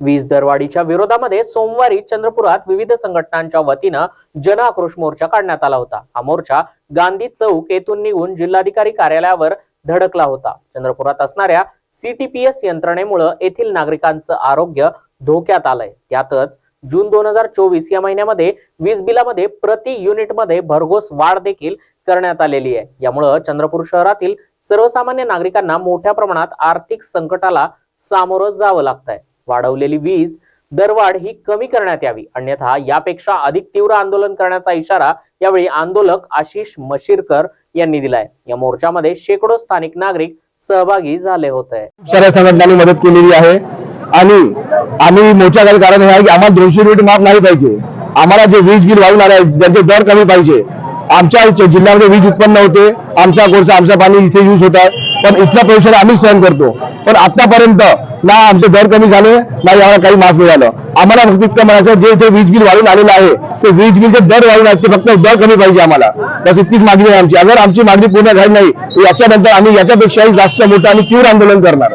वीज दरवाढीच्या विरोधामध्ये सोमवारी चंद्रपुरात विविध संघटनांच्या वतीनं जन आक्रोश मोर्चा काढण्यात आला होता. हा मोर्चा गांधी चौक येथून निघून जिल्हाधिकारी कार्यालयावर धडकला होता. चंद्रपुरात असणाऱ्या सीटीपीएस यंत्रणेमुळे येथील नागरिकांचं आरोग्य धोक्यात आलंय. त्यातच जून दोन हजार चोवीस या महिन्यामध्ये वीज बिलामध्ये प्रति युनिटमध्ये भरघोस वाढ देखील करण्यात आलेली आहे. यामुळं चंद्रपूर शहरातील सर्वसामान्य नागरिकांना मोठ्या प्रमाणात आर्थिक संकटाला सामोरं जावं लागतंय. वाढवलेली वीज दरवाढ ही कमी करण्यात यावी. अन्यथा यापेक्षा अधिक तीव्र आंदोलन करण्याचा इशारा यावेळी आंदोलक आशिष मशिरकर यांनी दिलाय. या मोर्चामध्ये शेकडो स्थानिक नागरिक सहभागी झाले होते. साऱ्या संघटनांनी मदत केलेली आहे. आणि आम्ही मोर्चा काही कारण हे आहे की आम्हाला दोनशे रुपये माफ नाही पाहिजे. आम्हाला जे वीज बिल वाढून आले आहे, त्यांचे दर कमी पाहिजे. आमच्या जिल्ह्यामध्ये वीज उत्पन्न होते. आमच्या कोळसा आमचं पाणी इथे यूज होत आहे. पण इथला परिसर आम्ही सहन करतो. पण आतापर्यंत ना आमचे दर कमी झाले ना याला काही माफ मिळालं आम्हाला फक्त इतकं म्हणायचं जे इथे वीज बिल वाढून आलेलं आहे ते वीज बिलचे दर वाढून आहेत ते फक्त दर कमी पाहिजे आम्हाला. बस इतकीच मागणी आहे आमची. अगर आमची मागणी पूर्ण झाली नाही तर याच्यानंतर आम्ही याच्यापेक्षाही जास्त मोठं आणि तीव्र आंदोलन करणार.